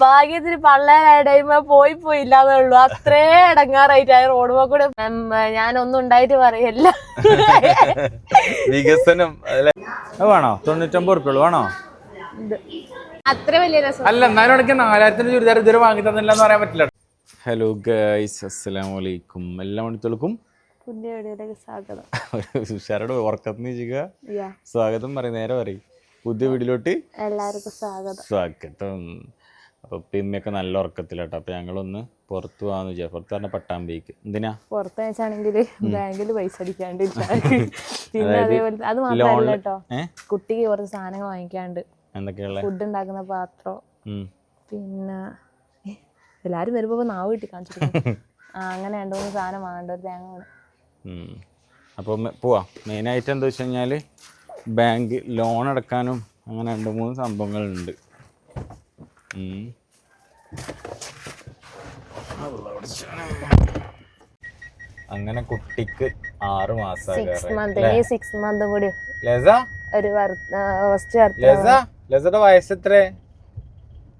ഭാഗ്യത്തിന് പള്ളേടൈമ പോയി പോയി ഇല്ലാന്നേ ഉള്ളൂ അത്രേ ഇടങ്ങാറായിട്ട് റോഡ് പോക്കൂടെ കൂടെ. ഒന്നും ഞാനൊന്നും ഉണ്ടായിട്ട് പറയല്ല. വികസനം വേണോ? തൊണ്ണൂറ്റൊമ്പത് ഉറുപ്പിയുള്ളൂ വേണോ? അത്ര വലിയ രസം. അല്ല എന്നാലും ഇടയ്ക്ക് നാലായിരത്തിന് ചുരിദാർ ഇതുവരെ വാങ്ങി തന്നില്ല എന്ന് പറയാൻ പറ്റില്ല. ഹലോ ഗൈസ് അസ്സലാമു അലൈക്കും. എല്ലാ മണിത്തോൾക്കും പുതിയ വീഡിയോയിലേക്ക് സ്വാഗതം. ഉഷാരോട് ഉറക്കത്തിന് ചെയ്യുക യാ സ്വാഗതം പറയും. നേരെ പറയും. പുതിയ വീട്ടിലോട്ട് എല്ലാവർക്കും സ്വാഗതം. സ്വാഗതം. അപ്പോൾ പിമ്മയൊക്കെ നല്ല ഉറക്കത്തിലാട്ടോ. അപ്പോൾ ഞങ്ങളൊന്ന് പുറത്ത് പോകാമെന്ന് വിചാരിച്ചു. പുറത്ത് പറഞ്ഞ പട്ടാമ്പേക്ക്. എന്തിനാ? പുറത്ത് വെച്ചാണെങ്കിൽ ബാങ്കിൽ പൈസ അടിക്കാണ്ട് പിന്നെ അതേപോലെ അത് മാത്രമല്ല കേട്ടോ. കുട്ടിക്ക് കുറച്ച് സാധനങ്ങൾ വാങ്ങിക്കാണ്ട്. എന്തൊക്കെയുള്ള? ഫുഡ് ഉണ്ടാക്കുന്ന പാത്രം. പിന്നെ എല്ലാരും വരുമ്പോ നാവ് കിട്ടി കാണിച്ചു അങ്ങനെ രണ്ടു മൂന്ന് സാധനം വാങ്ങണ്ട ഒരു തേങ്ങ അപ്പൊ പോവാ. മെയിൻ മെയിനായിട്ട് എന്താ വെച്ച് കഴിഞ്ഞാൽ ബാങ്ക് ലോൺ അടക്കാനും അങ്ങനെ രണ്ട് മൂന്ന് സംഭവങ്ങളുണ്ട്. അങ്ങനെ കുട്ടിക്ക് ആറ് മാസം ഒരു ലസയുടെ വയസ്സ് എത്ര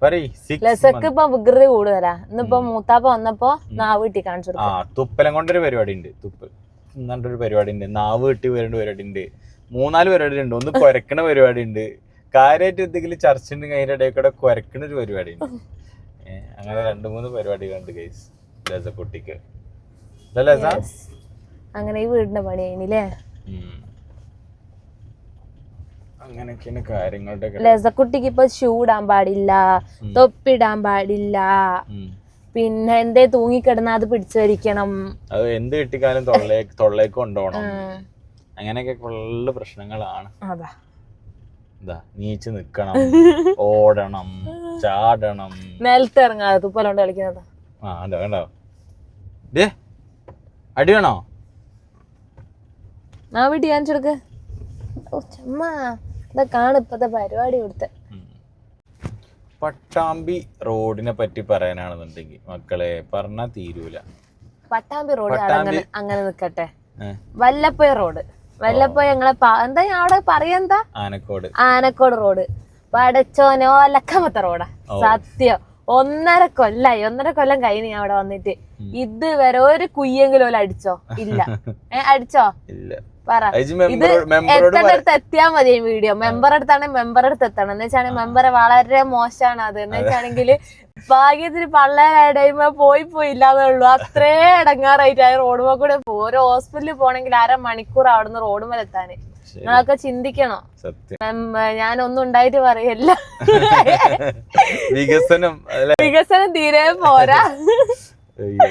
പറയ് സിക്സ് ലസക്ക് ഇപ്പൊ വികൃതി കൂടുതലാ. ഇന്നിപ്പോ മൂത്താപ്പ വന്നപ്പോ നാവ് കിട്ടി കാണിച്ചു ആ തുപ്പലം കൊണ്ടൊരു പരിപാടി ഉണ്ട് തുപ്പൽ എന്നിട്ടൊരു പരിപാടി ഉണ്ട് നാവ് കിട്ടി വരേണ്ട പരിപാടി ഉണ്ട് മൂന്നാൽ പരിപാടി ഉണ്ട് ഒന്ന് കുരക്കണ പരിപാടി ഉണ്ട് കാര്യമായിട്ട് എന്തെങ്കിലും ചർച്ച ഉണ്ടെങ്കിൽ അതിന്റെ ഇടയിൽ കൂടെ കുരക്കണ ഒരു പരിപാടി ഉണ്ട് അങ്ങനെ രണ്ട് മൂന്ന് പരിപാടികളുണ്ട് ഗൈസ് ലസക്കുട്ടിക്ക് കുട്ടിക്ക്. ലസ അങ്ങനെ ഈ വീടിന്റെ പണി കഴിഞ്ഞില്ലേ? അങ്ങനെ അങ്ങനെയൊക്കെയാണ് കാര്യങ്ങളുടെ ലസക്കുട്ടിക്ക് ഇപ്പൊ ഷൂ ഇടാൻ പാടില്ല തൊപ്പി ഇടാൻ പാടില്ല. പിന്നെ എന്തേ തൂങ്ങിക്കിടന്ന അത് പിടിച്ചു വരിക്കണം അത് എന്ത് കിട്ടിക്കാലും തൊള്ളേക്ക് തൊള്ളേക്ക് കൊണ്ടുപോകണം. അങ്ങനെയൊക്കെ ഫുള്ള് പ്രശ്നങ്ങളാണ്. അതാ. നീച്ച് നിക്കണം. ഓടണം. ചാടണം. നിലത്ത് ഇറങ്ങാതെ തുപ്പലോണ്ട് കളിക്കുന്നത്. ആ അതെ കണ്ടോ? ദേ അടി വേണോ? ആ വീട്ടി കാണിച്ചെടുക്ക് ഓ ചമ്മ. ഇതാ ഇപ്പത്തെ പരിപാടി ഇവിടുത്തെ. പട്ടാമ്പി റോഡിനെ പറ്റി പറയാനാണെന്നുണ്ടെങ്കിൽ മക്കളെ പറഞ്ഞാ തീരൂല. പട്ടാമ്പി റോഡ് അങ്ങനെ അങ്ങനെ നിക്കട്ടെ. വല്ലപ്പോയ റോഡ്. വല്ലപ്പോയ ഞങ്ങളെ എന്താ അവിടെ പറയാ ആനക്കോട്. ആനക്കോട് റോഡ്. പടച്ചോനോ റോഡാ സത്യം. ഒന്നര കൊല്ലായി. ഒന്നര കൊല്ലം കഴിഞ്ഞ് ഞാൻ അവിടെ വന്നിട്ട്. ഇതുവരെ ഒരു കുയ്യെങ്കിലും ഓല അടിച്ചോ? ഇല്ല. ഏ അടിച്ചോ? പറ. ഇത് എത്തേണ്ടടുത്ത് എത്തിയാ മതി വീഡിയോ. മെമ്പർ അടുത്താണെങ്കിൽ മെമ്പർ അടുത്ത് എത്തണം. എന്ന് വെച്ചാണെങ്കിൽ മെമ്പർ വളരെ മോശമാണ് അത്. എന്ന് വെച്ചാണെങ്കിൽ ഭാഗ്യത്തിന് പള്ളേടൈമ പോയി പോയി ഇല്ലാന്നേ ഉള്ളൂ. അത്രേ ഇടങ്ങാറായിട്ട് ആ റോഡുമ്പോ കൂടെ പോകും. ഒരു ഹോസ്പിറ്റലിൽ പോണെങ്കിൽ അര മണിക്കൂർ അവിടുന്ന് റോഡ് ശരി. നിങ്ങളൊക്കെ ചിന്തിക്കണോ. സത്യം. ഞാൻ ഞാനൊന്നും ഉണ്ടായിട്ട് പറയല്ല. വികസനം വികസനം തീരെ പോരാ. അയ്യോ.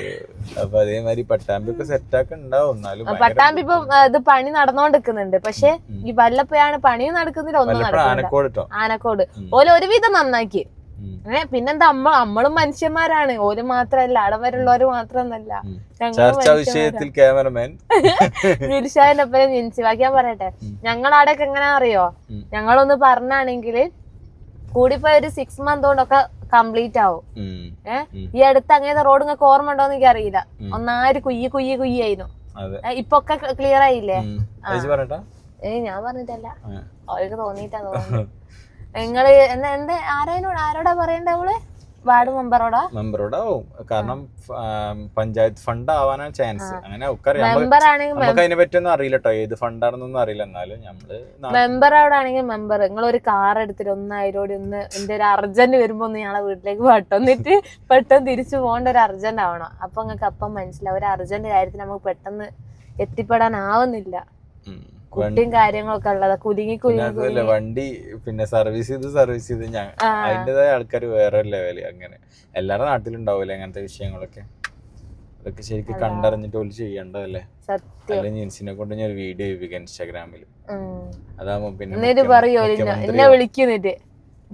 അപ്പൊ അതേമാതിരി പട്ടാമ്പി ഒക്കെ സെറ്റാക്ക് ഉണ്ടാവും എന്നാലും ഭയങ്കര പട്ടാമ്പി ഇപ്പം ഇത് പണി നടന്നോണ്ടിരിക്കുന്നുണ്ട്. പക്ഷെ ഈ വല്ലപ്പോഴാണ് പണിയും നടക്കുന്നില്ല ഒന്നും ആനക്കോട് ആനക്കോട്. ഓൽ ഒരുവിധം നന്നാക്കി. ഏ പിന്നെന്താ അമ്മ നമ്മളും മനുഷ്യന്മാരാണ്. ഓര് മാത്രല്ല അവിടെ വരെയുള്ളവര് മാത്രമൊന്നല്ല. ചർച്ചാ വിഷയത്തിൽ ക്യാമറമാൻ. ഒപ്പം ജിൻസി ബാക്കി ഞാൻ പറയട്ടെ. ഞങ്ങളവിടെയൊക്കെ എങ്ങനെ അറിയോ. ഞങ്ങളൊന്ന് പറഞ്ഞാണെങ്കിൽ കൂടിപ്പോയ ഒരു സിക്സ് മന്ത് കൊണ്ടൊക്കെ കംപ്ലീറ്റ് ആവും. ഏഹ് ഈ അടുത്ത് അങ്ങനത്തെ റോഡ് നിങ്ങൾക്ക് ഓർമ്മ ഉണ്ടോന്ന് എനിക്ക് അറിയില്ല ഒന്നാര് കുയ്യ് കുയ്യ് കുയ്യായിരുന്നു ഇപ്പൊ ഒക്കെ ക്ലിയർ ആയില്ലേ? ഏയ് ഞാൻ പറഞ്ഞിട്ടല്ല. അവർക്ക് തോന്നിട്ടാ തോന്നുന്നു നിങ്ങൾ എന്താ എന്താ ആരോട് ആരോടാ പറയണ്ട അവൾ? വാർഡ് മെമ്പറോടാ? മെമ്പറോടാ കാരണം പഞ്ചായത്ത് ഫണ്ട് ആവാനാണ് ചാൻസ് അങ്ങനെ മെമ്പർ ആണെങ്കിൽ നമുക്ക് അതിനെ പറ്റിയൊന്നും അറിയില്ല കേട്ടോ ഏത് ഫണ്ടാണെന്നൊന്നും അറിയില്ല. എന്നാലും നമ്മൾ മെമ്പറോടാണെങ്കിൽ മെമ്പർ ആണെങ്കിൽ മെമ്പർ നിങ്ങൾ ഒരു കാർ എടുത്തിട്ട് ഒന്നായിരോടി ഒന്ന് എന്റെ ഒരു അർജന്റ് വരുമ്പോ ഒന്ന് ഞങ്ങളെ വീട്ടിലേക്ക് പെട്ടെന്നിട്ട് പെട്ടെന്ന് തിരിച്ചു പോകേണ്ട ഒരു അർജന്റ് ആവണം. അപ്പൊ നിങ്ങൾക്ക് അപ്പം മനസ്സിലാവും. ഒരു അർജന്റ് കാര്യത്തിൽ നമുക്ക് പെട്ടെന്ന് എത്തിപ്പെടാനാവുന്നില്ല. ഉം. കുട്ടിയും കാര്യങ്ങളൊക്കെ ഉള്ളതാ. കുലുങ്ങി കുലുങ്ങി വണ്ടി പിന്നെ സർവീസ് ചെയ്ത് സർവീസ് ചെയ്ത് ഞാൻ അതിന്റെതായ ആൾക്കാർ വേറെ ലെവൽ അങ്ങനെ. എല്ലാവരുടെ നാട്ടിലുണ്ടാവൂലേ അങ്ങനത്തെ വിഷയങ്ങളൊക്കെ? അതൊക്കെ ശരിക്കും കണ്ടറിഞ്ഞിട്ട് ഓൽ ചെയ്യേണ്ടതല്ലേ? അല്ലെങ്കിൽ ജിൻസിനെ കൊണ്ട് ഞാൻ ഒരു വീഡിയോ ചെയ്യിപ്പിക്കാം ഇൻസ്റ്റാഗ്രാമിൽ. അതാകുമ്പോ പിന്നെ പറയോ എന്നെ വിളിക്കുന്നിട്ട്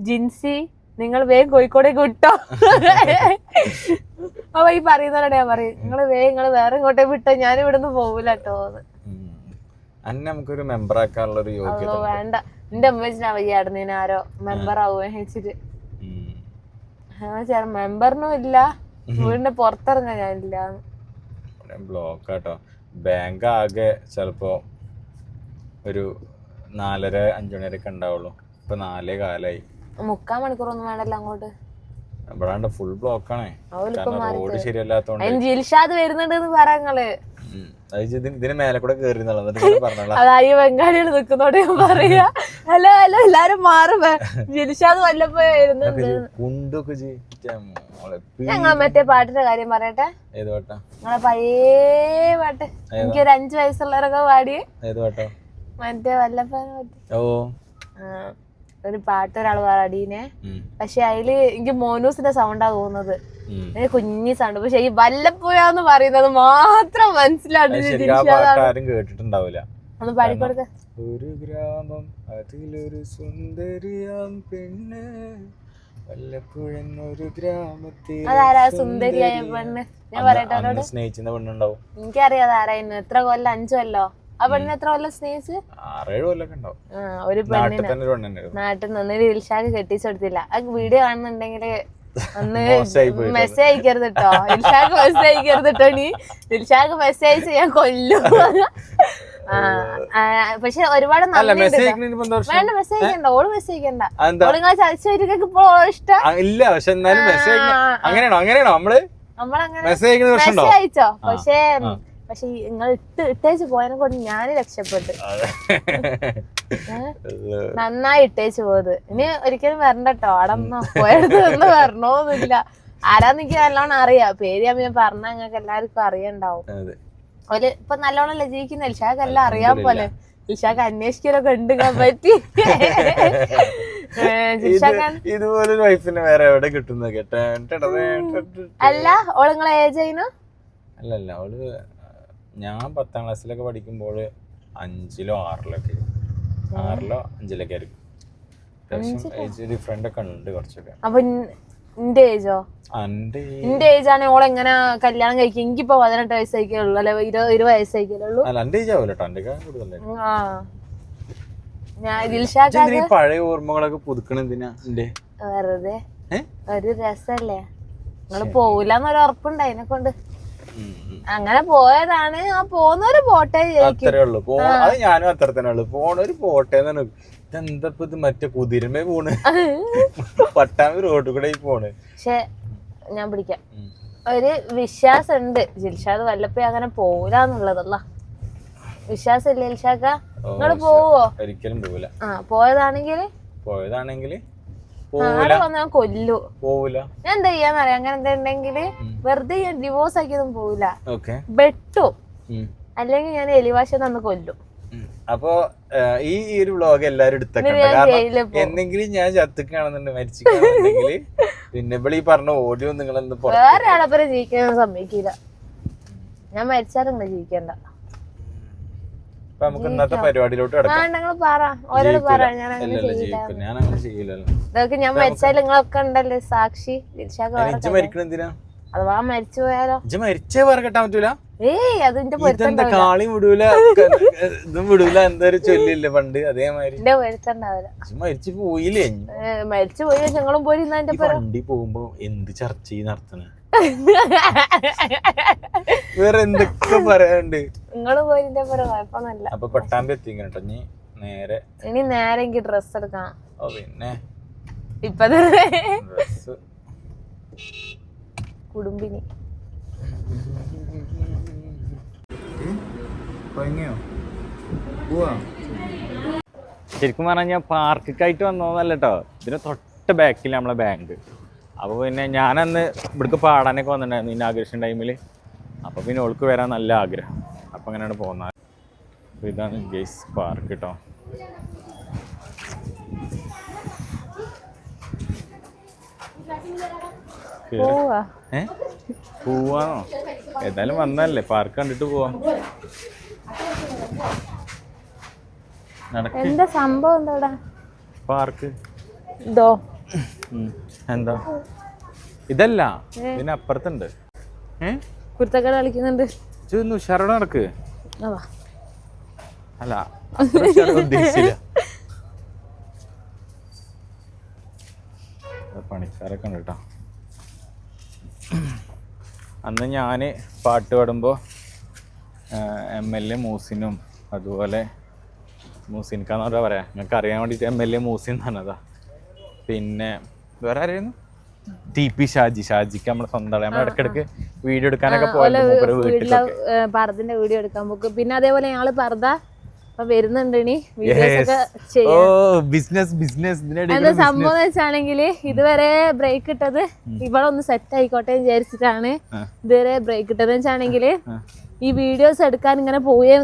ജിൻസി നിങ്ങൾ വേഗം കോഴിക്കോടേക്ക് വിട്ടോ. അപ്പൊ ഈ പറയുന്നവരോട് ഞാൻ പറയും നിങ്ങൾ വേഗം നിങ്ങൾ വേറെ ഇങ്ങോട്ടേ വിട്ടോ? ഞാൻ ഇവിടുന്ന് പോകൂല കേട്ടോ. അന്നെ നമുക്കൊരു മെമ്പർ ആക്കാനുള്ള ഒരു യോഗ്യത വേണ്ട. എന്റെ അമ്മച്ചിനാ വയ്യാടുന്നതിന് ആരോ മെമ്പർ ആവുക വെച്ചിട്ട്. ചേട്ടാ മെമ്പറിനും ഇല്ല. വീടിന്റെ പുറത്തിറങ്ങാൻ ഞാനില്ല. ബ്ലോക്ക് ആട്ടോ. ബാങ്ക് ആകെ ചിലപ്പോ ഒരു നാലര അഞ്ചു മണി വരെയൊക്കെ ഉണ്ടാവുള്ളൂ. ഇപ്പൊ നാലേ കാലായി. മുക്കാൽ മണിക്കൂറൊന്നും വേണ്ടല്ലോ അങ്ങോട്ട്. ഇവിടെ ഫുൾ ബ്ലോക്കാണേ റോഡ് ശരിയല്ലാത്തോണ്ട് ജിൽഷാദ് വരുന്നുണ്ട് എന്ന് ഇജ്ജ് ഇതിന് മേലെ കൂടെ കേറി അതായി ബംഗാളികൾ നിക്കുന്നോണ്ട് ഞാൻ പറയാ. ഹലോ ഹലോ എല്ലാരും മാറുമ്പോ ജിൽഷാദ് വല്ലപ്പോ ഞങ്ങളെ മറ്റേ പാട്ടിന്റെ കാര്യം പറയട്ടെ? ഞങ്ങളെ പഴയ പാട്ട്. എനിക്ക് ഒരു അഞ്ചു വയസ്സുള്ളവരൊക്കെ പാടി ഏത് പാട്ടാ? മറ്റേ വല്ലപ്പോ ഓ. ഒരു പാട്ട് ഒരാൾ പാടീനെ. പക്ഷെ അതിൽ എനിക്ക് മോനൂസിന്റെ സൗണ്ടാ തോന്നുന്നത്. കുഞ്ഞി സൗണ്ട് പക്ഷെ ഈ വല്ലപ്പോയാന്ന് പറയുന്നത് മാത്രം മനസ്സിലാണ്ട് കേട്ടിട്ടുണ്ടാവില്ല ഒന്ന് പാടിക്കൊടുക്ക ഒരു ഗ്രാമം അതിലൊരു സുന്ദരിയാം പെണ്ണ്. വല്ലപ്പുഴൻ ഒരു ഗ്രാമത്തിൽ അതാരാ സുന്ദരിയായ പെണ്ണ്? ഞാൻ പറയട്ടെ സ്നേഹിച്ചിരുന്ന പെണ്ണുണ്ടാവും. എനിക്കറിയാം അതാരായിരുന്നു എത്ര കൊല്ലം? അഞ്ചു കൊല്ലോ? ആ പെണ്ണിന് എത്ര കൊല്ലം സ്നേഹിച്ച്? ആറേഴ് കൊല്ലൊക്കെ ഉണ്ടാവും. ആ ഒരു പെണ്ണിനെ. നാട്ടിൽ നിന്ന് ഇൽഷാക്ക് ആ വീഡിയോ കാണുന്നുണ്ടെങ്കിൽ അന്ന് മെസ്സേജ് അയക്കരുത് കേട്ടോ ഇൽഷാക്ക് മെസ്സേജ് അയക്കരുത് കേട്ടോ നീ ഇൽഷാക്ക് മെസ്സേജ് അയച്ച് ഞാൻ കൊല്ലും. പക്ഷെ ഒരുപാട് വേണ്ട മെസ്സേജ് അയക്കണ്ട. ഓൾ മെസ്സേജ് അയക്കണ്ട. ഓൾ ഇപ്പോൾ ഇഷ്ടം. ഇല്ല പക്ഷെ എന്നാലും മെസ്സേജ്. അങ്ങനെയാണോ? അങ്ങനെയാണോ? നമ്മൾ നമ്മളങ്ങനെ മെസ്സേജ് അയച്ചോ? പക്ഷേ. പക്ഷെ നിങ്ങൾ ഇട്ട് ഇട്ടേച്ച് പോയതിനെ കൊണ്ട് ഞാൻ രക്ഷപ്പെട്ടു? നന്നായി ഇട്ടേച്ച് പോയത്. ഇനി ഒരിക്കലും വരണ്ട കേട്ടോ അവിടെ പോയത് പോയടുത്ത് ഒന്ന് വരണോന്നില്ല. ആരാന്ന് എനിക്ക് നല്ലോണം അറിയാം. പേര് ഞാൻ പറഞ്ഞ ഞങ്ങൾക്ക് എല്ലാവർക്കും അറിയണ്ടാവും. ഒരു ഇപ്പൊ നല്ലോണല്ലേ ജീവിക്കുന്ന? ഇഷാക്ക് എല്ലാം അറിയാൻ പോലെ. ഇഷാക്ക് അന്വേഷിക്കലൊക്കെ ഉണ്ട് പറ്റി ഏ, ഇത് ഇൽഷാക്ക് ഇതുപോലൊരു വൈഫിനെ വേറെ എവിടെ കിട്ടുന്ന കേട്ടെ അല്ല ഓൾ നിങ്ങളെ ഏജ് ചെയ്യുന്നു അല്ലല്ല അവൾ ഞാൻ പത്താം ക്ലാസ്സിലൊക്കെ പഠിക്കുമ്പോൾ അഞ്ചിലോ ആറിലൊക്കെ ആറിലോ അഞ്ചിലൊക്കെ ആയിരിക്കും. അത്യാവശ്യം ഏജ് ഒക്കെ ഉണ്ട് കുറച്ചൊക്കെ. അപ്പൊ നിന്റെ ഏജോ അന്റെ ഈ- നിന്റെ ഏജ് ആണ് ഓൾ എങ്ങനെ കല്യാണം കഴിക്കും? എനിക്കിപ്പോ പതിനെട്ട് വയസ്സായിക്കേ ഉള്ളൂ അല്ലെ ഇരുപത് ഇരുപത് അല്ല ഏജ് ആവില്ല കേട്ടോ ആ. ഞാൻ ദിൽഷാക്ക് ഈ പഴയ ഓർമ്മകളൊക്കെ പുതുക്കണ എന്തിനാ വെറുതെ. ഏ? ഒരു രസല്ലേ? നിങ്ങൾ പോവില്ലെന്നൊരു ഉറപ്പുണ്ട് അതിനെ കൊണ്ട് ഉം. അങ്ങനെ പോയതാണ്. ആ പോന്നൊരു പോട്ടെ അത്രേ ഉള്ളു. അത് ഞാനും അത്ര തന്നെ ഉള്ളു. പോണൊരു പോട്ടെ എന്നാണ്. ഇതെന്താ ഇപ്പൊ ഇത് മറ്റേ കുതിരമേ പോണ്? പട്ടാമ്പി റോഡ് കൂടെ പോണ്. പക്ഷെ ഞാൻ പിടിക്കാം. ഒരു വിശ്വാസം ഉണ്ട് ജിൽഷാദ് വല്ലപ്പോഴും അങ്ങനെ പോവില്ലാന്നുള്ളതല്ല വിശ്വാസം ഇല്ല ജിൽഷാക്ക നിങ്ങൾ പോവോ? ഒരിക്കലും പോവില്ല ആ പോയതാണെങ്കിൽ പോയതാണെങ്കിൽ വന്ന് ഞാൻ കൊല്ലു. പോവില്ല ഞാൻ എന്താ ചെയ്യാന്നറിയാം അങ്ങനെ എന്താ വെറുതെ ഞാൻ ഡിവോഴ്സ് ആക്കിയതും പോവില്ല വെട്ടു. അല്ലെങ്കിൽ ഞാൻ എലിവാശ തന്ന് കൊല്ലും. അപ്പൊ ഈ ഈ ഒരു വ്ളോഗ് എല്ലാരും എടുത്തേക്കണ്ട. കാരണം എന്തെങ്കിലും ഞാൻ ചത്തുക്കാണെന്നുണ്ട് മരിച്ചിക്കാണെന്നുണ്ടെങ്കിൽ പിന്നെ ഇവിടെ ഈ പറഞ്ഞ ഓഡിയോ നിങ്ങൾ പുറത്ത് വേറെ ആളപ്പുറം ജീവിക്കാൻ സമ്മതിക്കില്ല ഞാൻ മരിച്ചാലും ജീവിക്കണ്ട. അപ്പൊ നമുക്ക് ഇന്നത്തെ പരിപാടിയിലോട്ട് ഞാൻ അങ്ങനെ ചെയ്യില്ലല്ലോ. ഇതൊക്കെ ഞാൻ നിങ്ങളൊക്കെ ഉണ്ടല്ലേ? സാക്ഷി അഥവാ മരിച്ചു പോയാലോ? ഇജ്ജ് മരിച്ചേ വേറെ കെട്ടാൻ പറ്റൂല. ഏയ് അതിന്റെ ഇതെന്താ കാളി വിടൂല ഇതും വിടൂല ചൊല്ലില്ലേ പണ്ട്? അതേമാതിരി. എന്റെ മരിച്ചു പോയില്ലേ? മരിച്ചു പോയി ഞങ്ങളും പോയി വണ്ടി പോകുമ്പോ എന്ത് ചർച്ച നടത്തണ വേറെ എന്തൊക്കെ പറയാനുണ്ട്? നിങ്ങൾ പോയിന്റെ പറയാ പേര് കുഴപ്പമൊന്നുമില്ല. അപ്പൊ പട്ടാമ്പി എത്തിക്കണം കേട്ടോ ഇനി നേരെ ഇനി നേരെ എനിക്ക് ഡ്രസ് എടുക്കാം ഓ പിന്നെ? ഇപ്പൊ ഡ്രസ് കുടുംബിനി. ശരിക്കും പറഞ്ഞാൽ ഞാൻ പാർക്കൊക്കെ വന്നോന്നല്ല കേട്ടോ ഇതിന് തൊട്ട് ബാക്കിൽ നമ്മളെ ബാങ്ക് അപ്പോൾ പിന്നെ ഞാനന്ന് ഇവിടേക്ക് പാടാനൊക്കെ വന്നിട്ടുണ്ടായിരുന്നു ആഗ്രഹം ടൈമിൽ അപ്പോൾ പിന്നെ ഓൾക്ക് വരാൻ നല്ല ആഗ്രഹം. അപ്പോൾ അങ്ങനെയാണ് പോകുന്നത്. അപ്പോൾ ഇതാണ് ഗെയ്സ് പാർക്ക് കേട്ടോ പോവാണോ? ഏതായാലും വന്നല്ലേ പാർക്ക് കണ്ടിട്ട് പോവാം. എന്താ സംഭവം എന്താടാ? പാർക്ക്. ഇതോ. എന്താ? ഇതല്ല പിന്നെ അപ്പുറത്തുണ്ട്. കുരുത്തക്കട കളിക്കുന്നുണ്ട്. ഇതൊന്ന് ഉഷാറോടെ നടക്ക്. അല്ല ഉദ്ദേശിച്ചില്ല. പണിക്കാരൊക്കെ ഉണ്ട് കേട്ടോ. അന്ന് ഞാൻ പാട്ട് പാടുമ്പോൾ എം എൽ എ മൂസിനും അതുപോലെ മൂസിൻക്കാന്ന് പറയാ. പറയാ നിങ്ങൾക്ക് അറിയാൻ വേണ്ടിയിട്ട് എം എൽ എ മൂസിൻ എന്ന് പറഞ്ഞതാ. പിന്നെ വേറെ ആരായിരുന്നു ടി പി ഷാജി ഷാജിക്ക് നമ്മുടെ സ്വന്തം നമ്മൾ ഇടക്കിടക്ക് വീഡിയോ എടുക്കാനൊക്കെ പോയാലും വീട്ടിലെ പർദ്ദന്റെ വീഡിയോ എടുക്കാൻ പോക്ക്. പിന്നെ അതേപോലെ ഞങ്ങൾ പർദ്ദ വരുന്നുണ്ട് ഇനി. ബിസിനസ് ബിസിനസ് എന്താ സംഭവം വെച്ചാണെങ്കിൽ ഇതുവരെ ബ്രേക്ക് ഇട്ടത് ഇവിടെ ഒന്ന് സെറ്റ് ആയിക്കോട്ടെ വിചാരിച്ചിട്ടാണ് ഇതുവരെ ബ്രേക്ക് ഇട്ടത്. വെച്ചാണെങ്കിൽ ഈ വീഡിയോസ് എടുക്കാൻ ഇങ്ങനെ പോയേ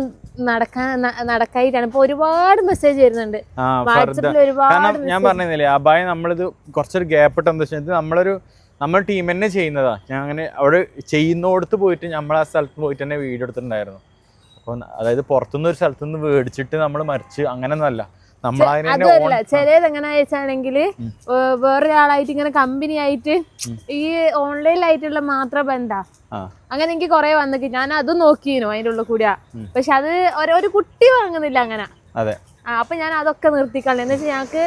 നടക്കാൻ നടക്കായിട്ടാണ്. ഇപ്പൊ ഒരുപാട് മെസ്സേജ് വരുന്നുണ്ട്. വാട്സപ്പിൽ ഒരുപാട് കാരണം ഞാൻ പറഞ്ഞില്ലേ അബായ നമ്മളിത് കുറച്ചൊരു ഗ്യാപ്പ് ഇട്ടെന്ന് വെച്ചാൽ നമ്മളൊരു നമ്മൾ ടീം തന്നെ ചെയ്യുന്നതാ. ഞാൻ അങ്ങനെ അവിടെ ചെയ്യുന്നോടത്ത് പോയിട്ട് നമ്മൾ ആ സ്ഥലത്ത് പോയിട്ട് തന്നെ വീഡിയോ എടുത്തിട്ടുണ്ടായിരുന്നു. അപ്പോൾ അതായത് പുറത്തുനിന്ന് ഒരു സ്ഥലത്ത് നിന്ന് മേടിച്ചിട്ട് നമ്മൾ മറിച്ച് അങ്ങനെയൊന്നുമല്ല. ഓൺ- ചിലത് എങ്ങനെ വെച്ചാണെങ്കിൽ വേറൊരാളായിട്ട് ഇങ്ങനെ കമ്പനി ആയിട്ട് ഈ ഓൺലൈനിലായിട്ടുള്ള മാത്രം ബന്ധാ. അങ്ങനെ എനിക്ക് കൊറേ വന്നിട്ട് ഞാൻ അതും നോക്കിയിരുന്നു അതിന്റെ ഉള്ളിൽ കൂടിയാ. പക്ഷെ അത് ഒരു- കുട്ടി വാങ്ങുന്നില്ല അങ്ങനെ. അപ്പൊ ഞാൻ അതൊക്കെ നിർത്തിക്കളഞ്ഞു എന്ന് വെച്ചാൽ ഞങ്ങൾക്ക്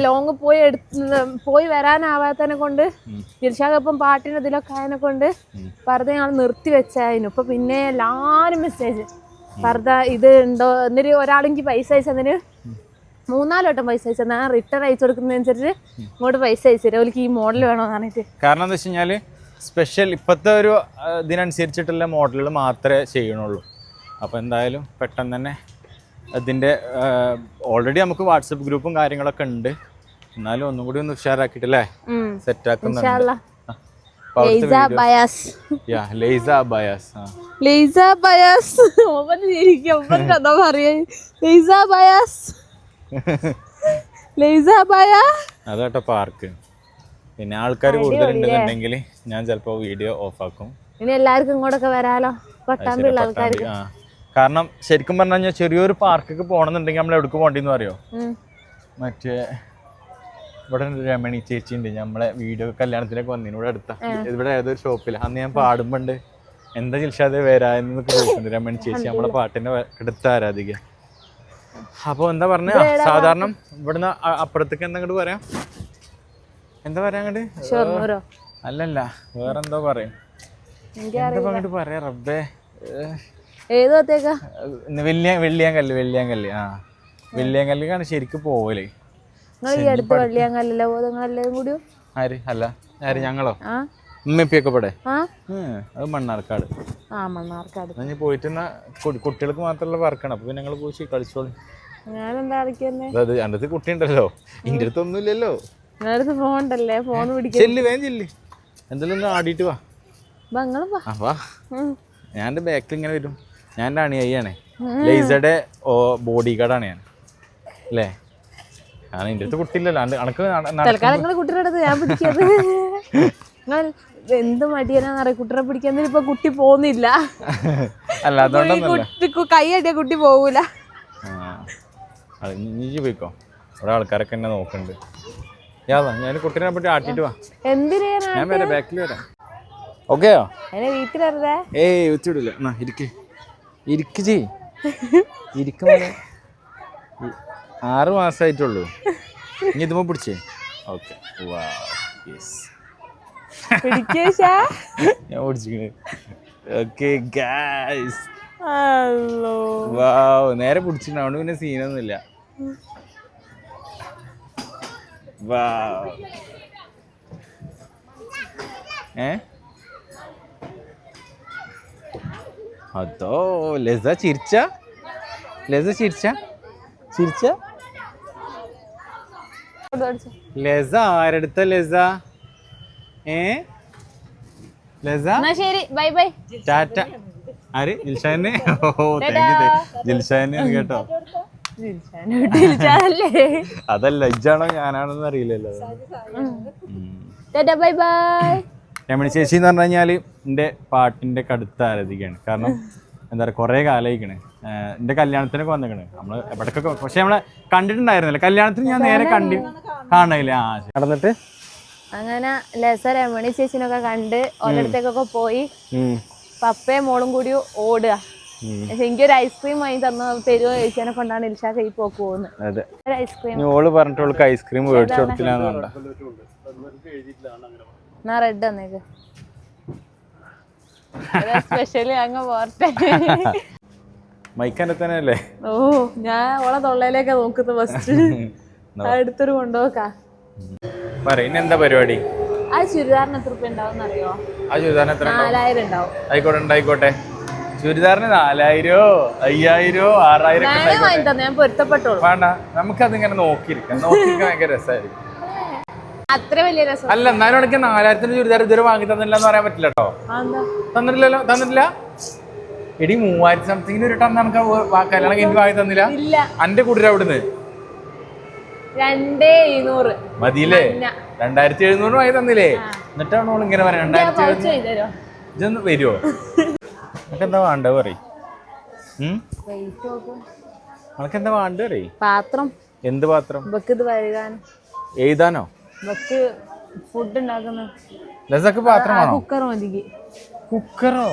ലോങ് പോയി എടുത്ത് പോയി വരാനാവാത്തതിനെ കൊണ്ട് ഉം. ദിൽഷാഖ് ഇപ്പം പാട്ടിന് ഇതിലൊക്കെ ആയതിനെ കൊണ്ട്. പർദ്ദ ഞങ്ങൾ നിർത്തി വെച്ചായിരുന്നു. ഇപ്പൊ പിന്നെ എല്ലാവരും മെസ്സേജ് പർദ്ദ ഇത് ഉണ്ടോ? എന്നിട്ട് ഒരാളെങ്കിൽ പൈസ അയച്ചതിന് മൂന്നാൽ വട്ടം പൈസ അയച്ചു ഞാൻ റിട്ടേൺ അയച്ചു കൊടുക്കുന്നതനുസരിച്ച് ഇങ്ങോട്ട് പൈസ അയച്ചു ഓലിക്ക് ഈ മോഡൽ വേണമെന്ന് പറഞ്ഞിട്ട് കാരണം എന്താ വെച്ച് കഴിഞ്ഞാൽ സ്പെഷ്യൽ ഇപ്പോഴത്തെ ഒരു ഇതിനനുസരിച്ചിട്ടുള്ള മോഡലുകൾ മാത്രമേ ചെയ്യണുള്ളൂ അപ്പോൾ എന്തായാലും പെട്ടെന്ന് തന്നെ അതിന്റെ ഓൾറെഡി നമുക്ക് വാട്സപ്പ് ഗ്രൂപ്പും കാര്യങ്ങളൊക്കെ ഉണ്ട്. എന്നാലും ഒന്നും കൂടി ഒന്ന് ഉഷാറാക്കിയിട്ടല്ലേ. സെറ്റ് ആക്കുന്നുണ്ട്. അതാട്ടോ പാർക്ക്. പിന്നെ ആൾക്കാർ കൂടുതലുണ്ടെന്നുണ്ടെങ്കിൽ ഞാൻ ചിലപ്പോ വീഡിയോ ഓഫ് ആക്കും. ഇനി എല്ലാവർക്കും ഇങ്ങോട്ടൊക്കെ വരാലോ? ആൾക്കാർക്ക്. കാരണം ശരിക്കും പറഞ്ഞു കഴിഞ്ഞാൽ ചെറിയൊരു പാർക്കൊക്കെ പോകണമെന്നുണ്ടെങ്കിൽ നമ്മൾ എവിടേക്ക് പോകണ്ടെന്ന് അറിയോ. മറ്റേ ഇവിടെ രമണി ചേച്ചി ഉണ്ട്. നമ്മളെ വീഡിയോ കല്യാണത്തിനൊക്കെ വന്നിന്. ഇവിടെ അടുത്ത. ഇവിടെ ഏതൊരു ഷോപ്പിൽ അന്ന് ഞാൻ പാടുമ്പോണ്ട്. എന്താ ചിൽഷാതെ വരാന്നൊക്കെ ചോദിക്കുന്നത് രമണി ചേച്ചി. നമ്മളെ പാട്ടിന്റെ അടുത്ത എടുത്ത അപ്പൊ എന്താ പറഞ്ഞ? സാധാരണ ഇവിടുന്ന് അപ്പുറത്തേക്ക് എന്താ അങ്ങോട്ട് പറയാം. എന്താ പറയാ അങ്ങോട്ട് അല്ലല്ല വേറെന്തോ പറയും. അങ്ങോട്ട് പറയാ റബ്ബേ? വെള്ളിയ വെള്ളിയാങ്കല്ല് വെള്ളിയാങ്കല്ല്. ആ വെള്ളിയാങ്കല്ലിക്കാണ് ശരിക്കും പോവൽ. നിങ്ങൾ ഈ അടുത്ത് വള്ളിയാങ്കല്ലല്ലോ പോകുന്നത് കൂടിയോ? ആര്? അല്ല. ആര്? ഞങ്ങളോ? ഉമ്മപ്പിയൊക്കെ പെടെ അത് മണ്ണാർക്കാട്. ആ മണ്ണാർക്കാട്. ഞാൻ പോയിട്ട് കുട്ടികൾക്ക് മാത്രമല്ല വർക്കാണ്. അപ്പൊ പിന്നെ ഞങ്ങൾ പോയി കളിച്ചോളി. ഞാനെന്താ കളിക്കുന്നേ അതായത് എന്റെ കുട്ടി ഉണ്ടല്ലോ ഇന്റെ അടുത്ത് ഒന്നുമില്ലല്ലോ. നിങ്ങളടുത്ത് ഫോൺ ഉണ്ടല്ലേ? ഫോൺ പിടിക്കാൻ ചെല്ല് വേഗം ചെല്ല്. എന്തെങ്കിലും ആടിയിട്ട് വാ. വാ. ഞാൻ എന്റെ ബാക്കിൽ ഇങ്ങനെ വരും. ഞാൻ എന്റെ അണിയാണേ ലേസയുടെ ബോഡി ഗാർഡാണ് ഞാൻ. അല്ലേ? ഞാൻ എന്റെ അടുത്ത് കുട്ടിയില്ലല്ലോ. അനക്ക് തൽക്കാലം കുട്ടിയുടെ അടുത്ത് ഞാൻ നിങ്ങൾ എന്ത് മടിയനാന്ന് അറിയാം? കുട്ടിനെ പിടിക്കാൻ ഇപ്പൊ കുട്ടി പോകുന്നില്ല. അല്ല അതുകൊണ്ടൊന്നല്ല കുട്ടി കു- കുട്ടി പോകൂല പോയിക്കോ. ഇവിടെ ആൾക്കാരൊക്കെ എന്നെ നോക്കുന്നുണ്ട് ഞാൻ കുട്ടീനെ പറ്റി ആട്ടിട്ട് വാ. എന്തിനാ ഞാൻ വരാം ബാക്കിൽ വരാം. ഓക്കെയോ? വെറുതെ ഏയ് വെച്ചിടില്ല എന്നാ ഇരിക്ക്. ഇരിക്ക് ചെയ് ഇരിക്കുമ്പോൾ ആറ് മാസമായിട്ടുള്ളൂ ഇനി ഇതുമ്പോ പിടിച്ചേ. ഓക്കെ. വാ യെസ് ഞാൻ പിടിച്ചിക്കണ് ഓക്കെ ഗായ്സ് ഹലോ. വാവ് നേരെ പിടിച്ചിട്ടുണ്ട്. അതുകൊണ്ട് പിന്നെ സീനൊന്നുമില്ല വാവ് ഏ? അതോ ലസ ചിരിച്ച? ലസ ചിരിച്ച? ചിരിച്ച? ലസ ആരെടുത്ത ലത? ഏ? ലസ എന്നാ ശരി ബൈ ബൈ. ടാറ്റ. ആര്? ദിൽഷാനെ? ഓ താങ്ക് യു ദിൽഷാനെ കേട്ടോ അതല്ല ഇജാണോ ഞാനാണെന്ന് അറിയില്ലല്ലോ. Bye bye. രമണി ചേച്ചി എന്ന് പറഞ്ഞു കഴിഞ്ഞാൽ എന്റെ പാട്ടിന്റെ കടുത്ത ആരാധികയാണ് കാരണം എന്താ പറയുക കുറേ കാലമായിക്കണ് എന്റെ കല്യാണത്തിനൊക്കെ വന്നിക്കണ്. നമ്മൾ എവിടേക്കൊക്കെ പക്ഷെ നമ്മളെ കണ്ടിട്ടുണ്ടായിരുന്നില്ല. കല്യാണത്തിന് ഞാൻ നേരെ കണ്ടി കാണയില്ല ആ നടന്നിട്ട്? അങ്ങനെ ലെസ രമണി ചേച്ചിനൊക്കെ കണ്ട് ഓരോടത്തേക്കൊക്കെ പോയി. പപ്പയും മോളും കൂടി ഓടുക. പക്ഷെ എനിക്കൊരു ഐസ്ക്രീം വാങ്ങി തന്ന തരുമോ ചേച്ചിനെ കൊണ്ടാണ് ഇൽഷാക്ക് കൈ പോക്ക് പോകുന്നത്. ഒരു ഐസ്ക്രീം ഓൾ പറഞ്ഞിട്ട് ഐസ്ക്രീം മേടിച്ചു കൊടുത്തില്ലാന്ന് കണ്ട എന്നാ റെഡ് വന്നേക്ക്. സ്പെഷ്യലി അങ്ങ് പോർട്ടെ മൈക്കന്റെ തന്നെയല്ലേ ഓ ഞാൻ ഓളെ തൊള്ളയിലേക്കാ നോക്കുന്നത് ഫസ്റ്റ് അടുത്തൊരു കൊണ്ടുപോക്കാ. പറ ഇനി എന്താ പരിപാടി? ആ ചുരിദാറിന് എത്ര ഉണ്ടാവും അറിയോ ആ ചുരിദാറിന് എത്ര? നാലായിരം ഉണ്ടാവും. ആയിക്കോട്ടെ ഉണ്ടായിക്കോട്ടെ. ചുരിദാറിന് നാലായിരോ അയ്യായിരോ ആറായിരം ഞാൻ പൊരുത്തപ്പെട്ടോളൂ. വേണ്ട നമുക്കതിങ്ങനെ നോക്കിയിരിക്കാം. നോക്കിയിരിക്കാൻ ഭയങ്കര രസമായിരിക്കും അത്ര വലിയ രസം. അല്ല എന്നാലും എനിക്ക് നാലായിരത്തിന്റെ ചുരിദാർ ഇതുവരെ വാങ്ങി തന്നില്ല എന്ന് പറയാൻ പറ്റില്ല കേട്ടോ തന്നിട്ടില്ലല്ലോ തന്നിട്ടില്ല? എടി മൂവായിരത്തി സംതിങ്ങിന് ഒരു ടൺ നമുക്ക് കല്യാണം കഴിഞ്ഞ് വാങ്ങി തന്നില്ല. അന്റെ കൂട്ടർ അവിടുന്ന്. രണ്ടേ ഇരുന്നൂറ്. മതിയില്ലേ. രണ്ടായിരത്തി എഴുന്നൂറ് വാങ്ങി തന്നില്ലേ? എന്നിട്ടാണ് ഓൾ ഇങ്ങനെ പറയാം. രണ്ടായിരത്തി ഇതൊന്ന് വരുമോ എന്താ വേണ്ടത് പറയും. നമുക്ക് എന്താ വേണ്ടത് പറയും. പാത്രം. എന്ത് പാത്രം? ഇത് വരുകാനും എഴുതാനോ? ഫുഡ് ഉണ്ടാക്കുന്ന. ലസക്ക് പാത്രമാണോ കുക്കർ കുക്കറോ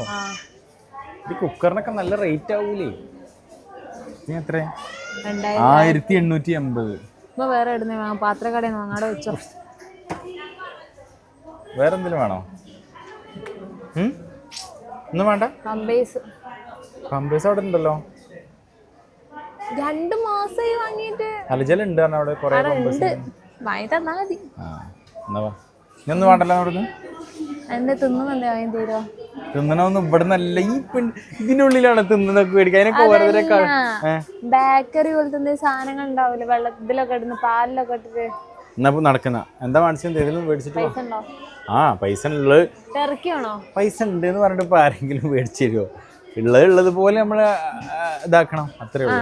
ഈ കുക്കറിനൊക്കെ നല്ല റേറ്റ് ആവൂലേ? എത്ര ആയിരത്തി എണ്ണൂറ്റി എൺപത് ഇപ്പൊ വേറെ ഇടുന്നേ വാങ്ങാം? പാത്രക്കടയിൽ നിന്ന് അങ്ങാടെ വെച്ചോ. വേറെ എന്തെങ്കിലും വേണോ? ഒന്നും വേണ്ട? പമ്പേസ്. പമ്പേഴ്സ് അവിടെ ഉണ്ടല്ലോ. രണ്ട് മാസമായി വാങ്ങിയിട്ട്. അലജല ഉണ്ട് കാരണം അവിടെ കുറെ ഉണ്ട്. വാങ്ങി തന്നാ മതി. ആ എന്നാ വാ. ഇനി ഒന്നും വേണ്ടല്ലോ അവിടുന്ന് എന്റെ തിന്നുന്നുണ്ട് വാങ്ങി തരുമോ തിന്നണമൊന്നും ഇവിടെ നല്ല ഈ ഇതിനുള്ളിലാണ് തിന്നതൊക്കെ മേടിക്കുക. അതിനൊക്കെ ഓരോരുത്തരൊക്കെ ബേക്കറി പോലത്തെ സാധനങ്ങൾ ഉണ്ടാവില്ല വെള്ളത്തിലൊക്കെ ഇടുന്ന പാലിലൊക്കെ ഇട്ടിട്ട്. എന്നാ ഇപ്പൊ നടക്കുന്ന? എന്താ എന്തെങ്കിലും മേടിച്ചിട്ട് ആ പൈസ ഉള്ളത്. പൈസ ഉണ്ട് എന്ന് പറഞ്ഞിട്ട് ഇപ്പൊ ആരെങ്കിലും മേടിച്ചു തരുമോ ഉള്ളത് ഉള്ളത് പോലെ നമ്മൾ ഇതാക്കണം. അത്രേ ഉള്ളു.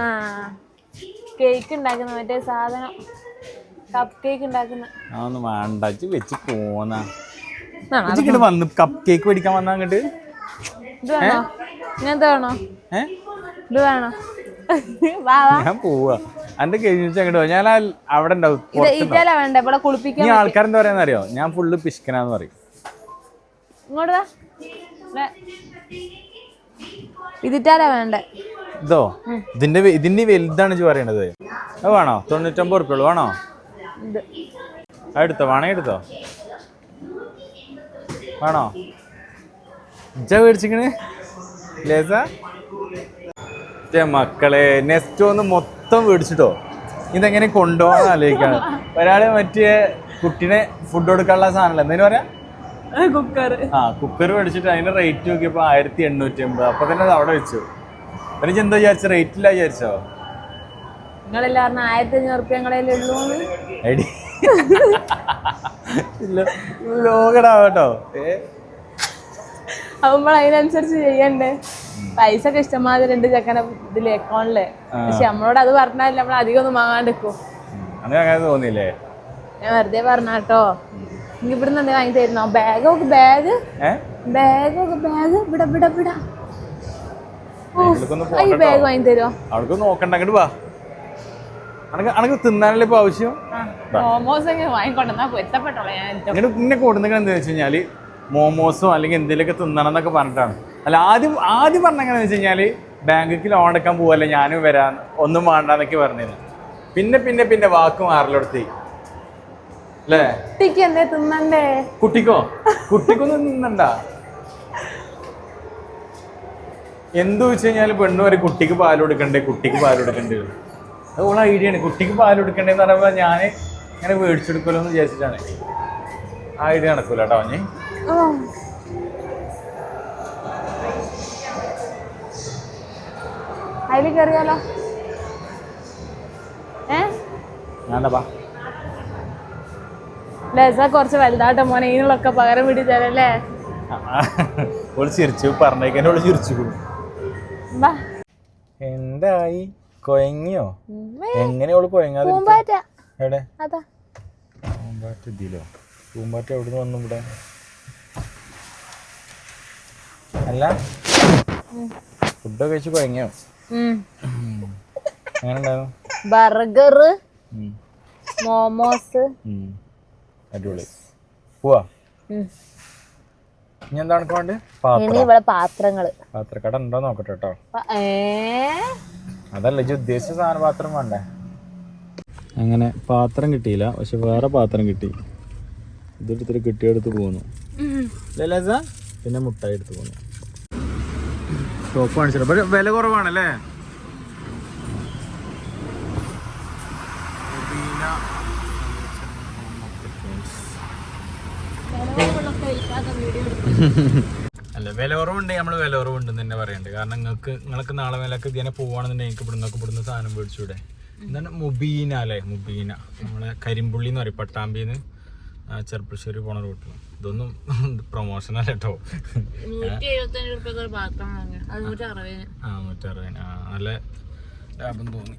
കേക്ക് ഉണ്ടാക്കുന്ന മറ്റേ സാധനം. കപ്പ് കേക്ക് ഉണ്ടാക്കുന്ന വേണ്ട. വെച്ച് പോന്ന. ഇങ്ങോട്ട് വന്ന് കപ്പ് കേക്ക് മേടിക്കാൻ വന്ന അങ്ങോട്ട് ഞാൻ പോവാ. എന്റെ കഴിഞ്ഞ അങ്ങോട്ട് ഞാൻ അവിടെ ഉണ്ടാവും. ഈ ആൾക്കാരെന്താ പറയാന്ന് അറിയോ? ഞാൻ ഫുള്ള് പിശുക്കനാന്ന് പറയും. ഇതിട്ടാലാ വേണ്ടേ? ഇതോ? ഇതിന്റെ ഇതിന്റെ വലുതാണ് ഇജ്ജ് പറയണത്. അത് വേണോ? തൊണ്ണൂറ്റൊമ്പത് ഉറുപ്പിയുള്ളൂ വേണോ? എടുത്തോ? വേണേ എടുത്തോ? വേണോ ഇജ്ജ മേടിച്ചിക്കണ് ലേസ? മക്കളെ നെക്സ്റ്റ് ഒന്ന് മൊത്തം മേടിച്ചിട്ടോ. ഇതെങ്ങനെ കൊണ്ടുപോകാൻ ആലോചിക്കാണ്. ഒരാൾ മറ്റേ കുട്ടീനെ ഫുഡ് കൊടുക്കാനുള്ള സാധനമല്ല എന്തേലും പറയാ? കുക്കർ ആ കുക്കർ മേടിച്ചിട്ട് അതിന്റെ റേറ്റ് നോക്കിയപ്പോ ആയിരത്തി എണ്ണൂറ്റി എൺപത് അപ്പൊ തന്നെ അത് അവിടെ വെച്ചു. എനിക്ക് എന്താ വിചാരിച്ച? റേറ്റ് ഇല്ല വിചാരിച്ചോ? നിങ്ങളെല്ലാരും ആയിരത്തി അഞ്ഞൂറ് ഉള്ളൂ ഏ? നമ്മൾ അതിനനുസരിച്ച് ചെയ്യണ്ടേ. പൈസ ഒക്കെ ഇഷ്ടമാതിരി ഉണ്ട് ചെക്കനെ ഇതിൽ അക്കൗണ്ടിൽ പക്ഷെ നമ്മളോട് അത് പറഞ്ഞാൽ നമ്മൾ അധികം ഒന്നും വാങ്ങാണ്ടിരിക്കും. അങ്ങനെ തോന്നിയില്ലേ? ഞാൻ വെറുതെ പറഞ്ഞാട്ടോ. എനിക്ക് ഇവിടുന്ന് എന്തെങ്കിലും വാങ്ങി തരുന്നോ? ബാഗ് ഒക്കെ ബാഗ് ബാഗ് ഒക്കെ ബാഗ് ഇവിടെ ഇവിടെ ഇവിടെ ഈ ബാഗ് വാങ്ങി തരുമോ അവൾക്ക് നോക്കണ്ട. അങ്ങോട്ട് വാ. അനക്ക് അനക്ക് തിന്നാനല്ലേ ഇപ്പൊ ആവശ്യം? മോമോസ് വാങ്ങിക്കൊണ്ടെന്നാ പൊരുത്തപ്പെട്ടോളൂ ഞാൻ പിന്നെ കൊടുക്കുന്നത് എന്താ വെച്ച് കഴിഞ്ഞാൽ മോമോസോ അല്ലെങ്കിൽ എന്തെങ്കിലുമൊക്കെ തിന്നണം എന്നൊക്കെ പറഞ്ഞിട്ടാണ്. അല്ല ആദ്യം ആദ്യം പറഞ്ഞെങ്ങനെയാന്ന് വെച്ച് കഴിഞ്ഞാൽ ബാങ്കിക്ക് ലോൺ എടുക്കാൻ പോവല്ലേ ഞാനും വരാൻ ഒന്നും വേണ്ടെന്നൊക്കെ പറഞ്ഞത് പിന്നെ പിന്നെ പിന്നെ വാക്ക് മാറലെടുത്തി അല്ലേ? കുട്ടിക്ക് എന്തേ തിന്നണ്ടേ? കുട്ടിക്കോ? കുട്ടിക്കൊന്നും തിന്നണ്ട. എന്തു വെച്ച് കഴിഞ്ഞാൽ പെണ്ണ് വരെ കുട്ടിക്ക് പാൽ കൊടുക്കണ്ടേ കുട്ടിക്ക് പാൽ കൊടുക്കണ്ടേ അത് ഓളെ ഐഡിയ ആണ്. കുട്ടിക്ക് പാൽ കൊടുക്കണ്ടേന്ന് പറയുമ്പോൾ ഞാൻ ഇങ്ങനെ മേടിച്ചെടുക്കലോ എന്ന് വിചാരിച്ചിട്ടാണ്. ആ ഐഡിയ നടക്കൂല കേട്ടോ ഞാൻ അതിൽ കയറിയാലോ ഏ? ലസ കുറച്ച് വലുതാട്ടെ മോനെ. ഇതിനുള്ളൊക്കെ പകരം പിടി തരല്ലേ? ഓൾ ചിരിച്ചു. പറഞ്ഞേക്കാൻ ചിരിച്ചു. എന്തായി? കൊയങ്ങിയോ എങ്ങനെ കൊയങ്ങാതെ എവിടെ? അതാ. പൂമ്പാറ്റ ഇതിലോ? പൂമ്പാറ്റ എവിടുന്ന് വന്നു ഇവിടെ? അല്ല? ഫുഡൊക്കെ കഴിച്ച് കൊയങ്ങിയോ? എങ്ങനെ ഉണ്ടായിരുന്നു ബർഗർ. മോമോസ്. അടിപൊളി. പോവാ? ഇനി എന്താണ് വേണ്ടത് ഇവിടെ പാത്രങ്ങൾ. പാത്രക്കട ഉണ്ടോ നോക്കട്ടെ കേട്ടോ. ഏ? അതല്ല ഇജ്ജ് ഉദ്ദേശിച്ച സാധന പാത്രം വേണ്ടേ? അങ്ങനെ പാത്രം കിട്ടിയില്ല പക്ഷെ വേറെ പാത്രം കിട്ടി. ഇതെടുത്തിട്ട് കിട്ടിയെടുത്ത് പോകുന്നു ലലസ പിന്നെ മുട്ടായി എടുത്ത് പോകുന്നു ഷോപ്പ് കാണിച്ചിട്ട് പക്ഷെ വില കുറവാണല്ലേ? അല്ല വില കുറവുണ്ട് നമ്മൾ വില കുറവുണ്ട് തന്നെ പറയുന്നുണ്ട് കാരണം നിങ്ങൾക്ക് നിങ്ങൾക്ക് നാളെ വിലക്ക് ഇങ്ങനെ പോവാണെന്നുണ്ടെങ്കിൽ എനിക്ക് ഇവിടെ നിന്നൊക്കെ ഇവിടുന്ന് സാധനം മേടിച്ചൂടെ. എന്താണ് മുബീന അല്ലേ? മുബീന. നമ്മളെ കരിമ്പുള്ളി എന്ന് പറയും പട്ടാമ്പിന്ന്. ചെറുപ്പശ്ശേരി പോണ റൂട്ടിൽ ഇതൊന്നും പ്രൊമോഷൻ അല്ല കേട്ടോ ആ നൂറ്ററുപതിന്. ആ നല്ല ലാഭം തോന്നി.